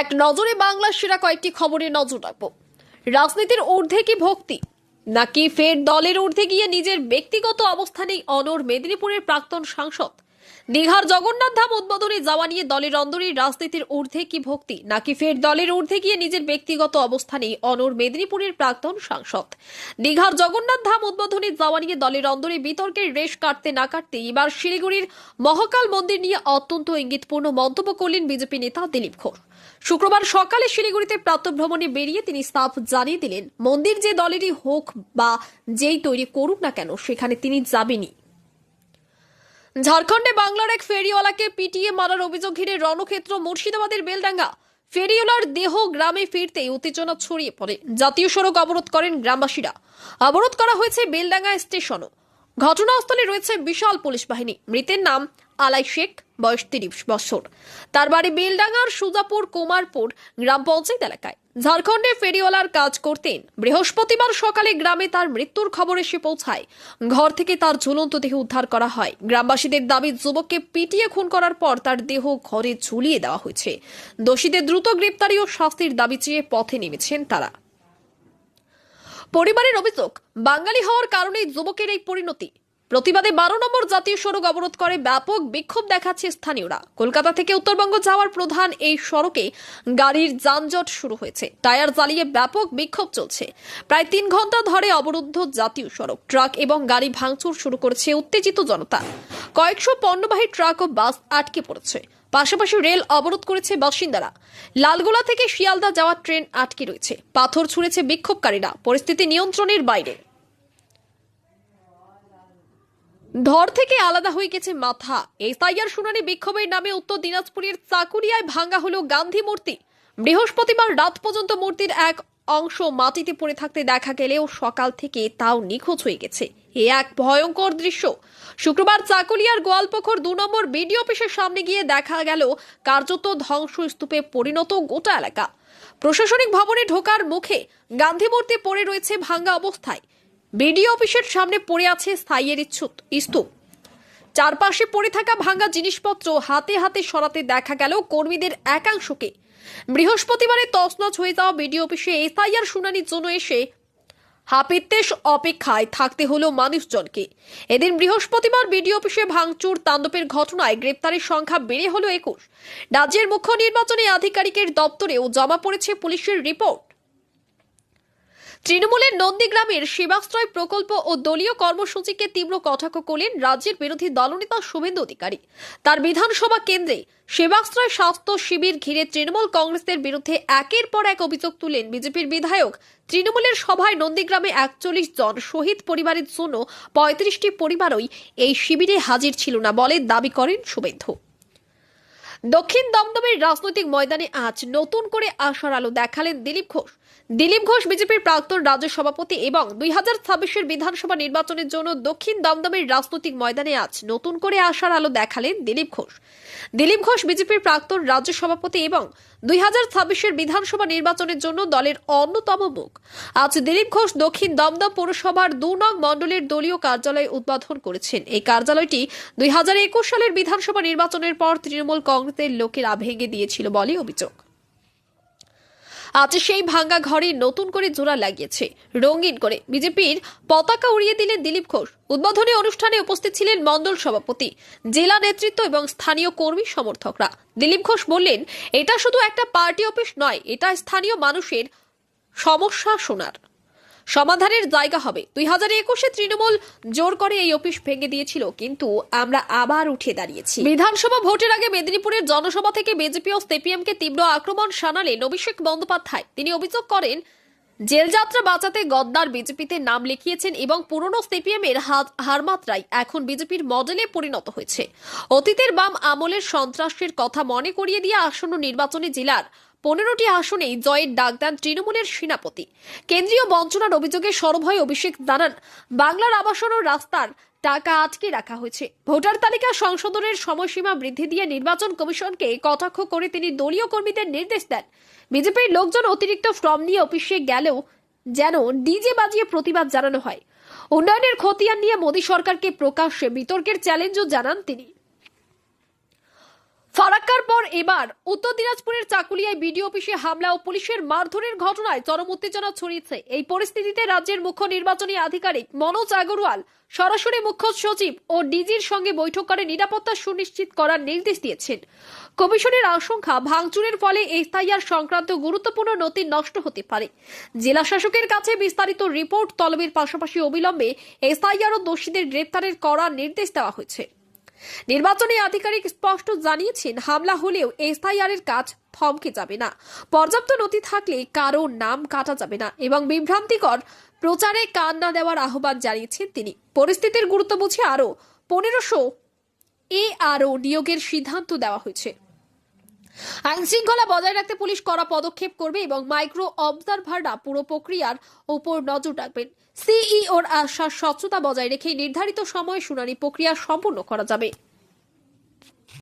এক নজরে বাংলা সেরা কয়েকটি খবরে নজর রাখব। রাজনীতির ঊর্ধ্বে কি ভক্তি? নাকি ফের দলের ঊর্ধ্বে গিয়ে নিজের ব্যক্তিগত অবস্থানেই অনর মেদিনীপুরের প্রাক্তন সাংসদ? দীঘার জগন্নাথ ধাম উদ্বোধনে যাওয়া নিয়ে দলের অন্দরে রাজনীতির ঊর্ধ্বে কি ভক্তি? নাকি ফের দলের ঊর্ধ্বে গিয়ে নিজের ব্যক্তিগত অবস্থানেই অনর মেদিনীপুরের প্রাক্তন সাংসদ? দীঘার জগন্নাথ ধাম উদ্বোধনে যাওয়া নিয়ে দলের অন্দরে বিতর্কের রেশ কাটতে না কাটতে এবার শিলিগুড়ির মহাকাল মন্দির নিয়ে অত্যন্ত ইঙ্গিতপূর্ণ মন্তব্য করলেন বিজেপি নেতা দিলীপ ঘোষ। শুক্রবার সকালে শিলিগুড়িতে প্রাতভ্রমণে বেরিয়ে তিনি সাফ জানিয়ে দিলেন, মন্দির যে দলেরই হোক বা যেই তৈরি করুক না কেন, সেখানে তিনি যাবেনই। ঝাড়খণ্ডে বাংলার এক ফেরিওয়ালাকে পিটিয়ে মারার অভিযোগ ঘিরে রণক্ষেত্র, মুর্শিদাবাদের বেলডাঙ্গা। ফেরিওয়ালার দেহ গ্রামে ফিরতে উত্তেজনা ছড়িয়ে পড়ে। জাতীয় সড়ক অবরোধ করেন গ্রামবাসীরা। অবরোধ করা হয়েছে বেলডাঙ্গা স্টেশনও। ঘটনাস্থলে রয়েছে বিশাল পুলিশ বাহিনী। মৃতের নাম আলাই শেখ, বয়স তিরিশ বছর। তার বাড়ি বেলডাঙ্গার সুজাপুর, কুমারপুর গ্রাম পঞ্চায়েত এলাকায়। ঝাড়খণ্ডে ফেরিওয়ালার কাজ করতেন। বৃহস্পতিবার সকালে গ্রামে তার মৃত্যুর খবর এসে পৌঁছায়। ঘর থেকে তার ঝুলন্ত দেহ উদ্ধার করা হয়। গ্রামবাসীদের দাবি, যুবককে পিটিয়ে খুন করার পর তার দেহ ঘরে ঝুলিয়ে দেওয়া হয়েছে। দোষীদের দ্রুত গ্রেপ্তারি ও শাস্তির দাবি চেয়ে পথে নেমেছেন তারা। পরিবারের অভিযোগ, বাঙালি হওয়ার কারণেই যুবকের এই পরিণতি। প্রতিবাদে বারো নম্বর জাতীয় সড়ক অবরোধ করে ব্যাপক বিক্ষোভ দেখাচ্ছে স্থানীয়রা। কলকাতা থেকে উত্তরবঙ্গ যাওয়ার প্রধান এই সড়কে গাড়ির যানজট শুরু হয়েছে। টায়ার জ্বালিয়ে ব্যাপক বিক্ষোভ চলছে। প্রায় তিন ঘণ্টা ধরে অবরুদ্ধ জাতীয় সড়ক। ট্রাক এবং গাড়ি ভাঙচুর শুরু করেছে উত্তেজিত জনতা। কয়েকশো পণ্যবাহী ট্রাক ও বাস আটকে পড়েছে। পাশাপাশি রেল অবরোধ করেছে বাসিন্দারা। লালগোলা থেকে শিয়ালদা যাওয়ার ট্রেন আটকে রয়েছে। পাথর ছুঁড়েছে বিক্ষোভকারীরা। পরিস্থিতি নিয়ন্ত্রণের বাইরে। ধর থেকে আলাদা হয়ে গেছে মাথা। এসআইআর শুনানি বিক্ষোভের নামে উত্তর দিনাজপুরের চাকুরিয়ায় ভাঙ্গা হলো গান্ধী মূর্তি। বৃহস্পতিবার রাত পর্যন্ত মূর্তির এক অংশ মাটিতে পড়ে থাকতে দেখা গেলেও সকাল থেকে তাও নিখোঁজ হয়ে গেছে। এ এক ভয়ঙ্কর দৃশ্য। শুক্রবার চাকুলিয়ার গোয়ালপুকুর দু নম্বর বিডিও অফিসের সামনে গিয়ে দেখা গেল কার্যত ধ্বংসস্তূপে পরিণত গোটা এলাকা। প্রশাসনিক ভবনে ঢোকার মুখে গান্ধী মূর্তি পড়ে রয়েছে ভাঙ্গা অবস্থায়। বিডিও অফিসের সামনে পড়ে আছে স্থায়ীর ইচ্ছুত স্তূপ চারপাশে পড়ে থাকা ভাঙা জিনিসপত্র হাতে হাতে সরাতে দেখা গেল কর্মীদের একাংশকে। বৃহস্পতিবারে তছনছ হয়ে যাওয়া বিডিও অফিসে এসআইআর শুনানির জন্য এসে হাপিত্তেশ অপেক্ষায় থাকতে হলো মানুষজনকে। এদিন বৃহস্পতিবার বিডিও অফিসে ভাঙচুর, তাণ্ডবের ঘটনায় গ্রেপ্তারের সংখ্যা বেড়ে হলো একুশ। রাজ্যের মুখ্য নির্বাচনী আধিকারিকের দপ্তরেও জমা পড়েছে পুলিশের রিপোর্ট। তৃণমূলের নন্দীগ্রামের সেবাশ্রয় প্রকল্প ও দলীয় কর্মসূচিকে তীব্র কটাক্ষ করলেন রাজ্যের বিরোধী দলনেতা শুভেন্দু অধিকারী। তার বিধানসভা কেন্দ্রে সেবাশ্রয় স্বাস্থ্য শিবির ঘিরে তৃণমূল কংগ্রেসের বিরুদ্ধে একের পর এক অভিযোগ তুলেন বিজেপির বিধায়ক। তৃণমূলের সভায় নন্দীগ্রামে একচল্লিশ জন শহীদ পরিবারের জন্য পঁয়ত্রিশটি পরিবারই এই শিবিরে হাজির ছিল না বলে দাবি করেন শুভেন্দু। দক্ষিণ দমদমের রাজনৈতিক ময়দানে আজ নতুন করে আশার আলো দেখালেন দিলীপ ঘোষ। দিলীপ ঘোষ, বিজেপির প্রাক্তন রাজ্য সভাপতি এবং দুই হাজার ছাব্বিশের বিধানসভা নির্বাচনের জন্য দক্ষিণ দমদমের রাজনৈতিক ময়দানে আজ নতুন করে আসার আলো দেখালেন দিলীপ ঘোষ। দিলীপ ঘোষ, বিজেপির প্রাক্তন রাজ্য সভাপতি এবং দুই হাজার ছাব্বিশের বিধানসভা নির্বাচনের জন্য দলের অন্যতম মুখ। আজ দিলীপ ঘোষ দক্ষিণ দমদম পৌরসভার দু নং মণ্ডলের দলীয় কার্যালয় উদ্বোধন করেছেন। এই কার্যালয়টি দুই হাজার একুশ সালের বিধানসভা নির্বাচনের পর তৃণমূল কংগ্রেসের লোকেরা ভেঙে দিয়েছিল বলে অভিযোগ। আজ সেই ভাঙ্গা ঘরে নতুন করে জোড়া লাগিয়েছে। রঙিন করে বিজেপির পতাকা উড়িয়ে দিলেন দিলীপ ঘোষ। উদ্বোধনী অনুষ্ঠানে উপস্থিত ছিলেন মণ্ডল সভাপতি, জেলা নেতৃত্ব এবং স্থানীয় কর্মী সমর্থকরা। দিলীপ ঘোষ বললেন, এটা শুধু একটা পার্টি অফিস নয়, এটা স্থানীয় মানুষের সমস্যা শোনার। সমাধানের জায়গা হবে। দুই হাজার একুশে তৃণমূল জোর করে এই অফিস ভেঙে দিয়েছিল, কিন্তু আমরা আবার উঠে দাঁড়িয়েছি। বিধানসভা ভোটের আগে মেদিনীপুরের জনসভা থেকে বিজেপি ও সিপিএমকে তীব্র আক্রমণ শানালেন অভিষেক বন্দ্যোপাধ্যায়। তিনি অভিযোগ করেন, জেলযাত্রা বাঁচাতে গদ্দার বিজেপিতে নাম লিখিয়েছেন এবং পুরনো সিপিএম এর হারমাত্রায় এখন বিজেপির মডেলে পরিণত হয়েছে। অতীতের বাম আমলের সন্ত্রাসের কথা মনে করিয়ে দিয়ে আসন্ন নির্বাচনে জেলার পনেরোটি আসনেই জয়ের ডাক দেন তৃণমূলের সেনাপতি। কেন্দ্রীয় বঞ্চনার অভিযোগে সরব অভিষেক জানান বাংলার আবাসন ও রাস্তার টাকা আটকে রাখা হয়েছে। ভোটার তালিকা সংশোধনের সময়সীমা বৃদ্ধি দিয়ে নির্বাচন কমিশনকে কটাক্ষ করে তিনি দলীয় কর্মীদের নির্দেশ দেন। বিজেপির লোকজন অতিরিক্ত ফর্ম নিয়ে অফিসে গেলেও যেন ডিজে বাজিয়ে প্রতিবাদ জানানো হয়। উন্নয়নের খতিয়ান নিয়ে মোদী সরকারকে প্রকাশ্যে বিতর্কের চ্যালেঞ্জও জানান তিনি। ফারাক্কার পর এবার উত্তর দিনাজপুরের চাকুলিয়ায় বিডিও অফিসে হামলা ও পুলিশের মারধরের ঘটনায় চরম উত্তেজনা ছড়িয়েছে। এই পরিস্থিতিতে রাজ্যের মুখ্য নির্বাচনী আধিকারিক মনোজ আগরওয়াল, সরাসরি মুখ্য সচিব ও ডিজির সঙ্গে বৈঠক করে নিরাপত্তা সুনিশ্চিত করার নির্দেশ দিয়েছেন। কমিশনের আশঙ্কা ভাঙচুরের ফলে এসআইআর সংক্রান্ত গুরুত্বপূর্ণ নথি নষ্ট হতে পারে। জেলা শাসকের কাছে বিস্তারিত রিপোর্ট তলবের পাশাপাশি অবিলম্বে এসআইআর ও দোষীদের গ্রেপ্তারের করার নির্দেশ দেওয়া হয়েছে। নির্বাচনী আধিকারিক স্পষ্ট জানিয়েছেন, হামলা হলেও এসআইআর এর কাজ থমকে যাবে না। পর্যাপ্ত নথি থাকলে কারও নাম কাটা যাবে না এবং বিভ্রান্তিকর প্রচারে কান না দেওয়ার আহ্বান জানিয়েছেন তিনি। পরিস্থিতির গুরুত্ব বুঝে আরও পনেরোশো এ আরও নিয়োগের সিদ্ধান্ত দেওয়া হয়েছে। আইন বজায় রাখতে পুলিশ কড়া পদক্ষেপ করবে এবং মাইক্রো অবজারভাররা পুরো প্রক্রিয়ার উপর নজর রাখবেন। সিইওর আশ্বাস স্বচ্ছতা বজায় রেখে নির্ধারিত সময়ে শুনানি প্রক্রিয়া সম্পূর্ণ করা যাবে।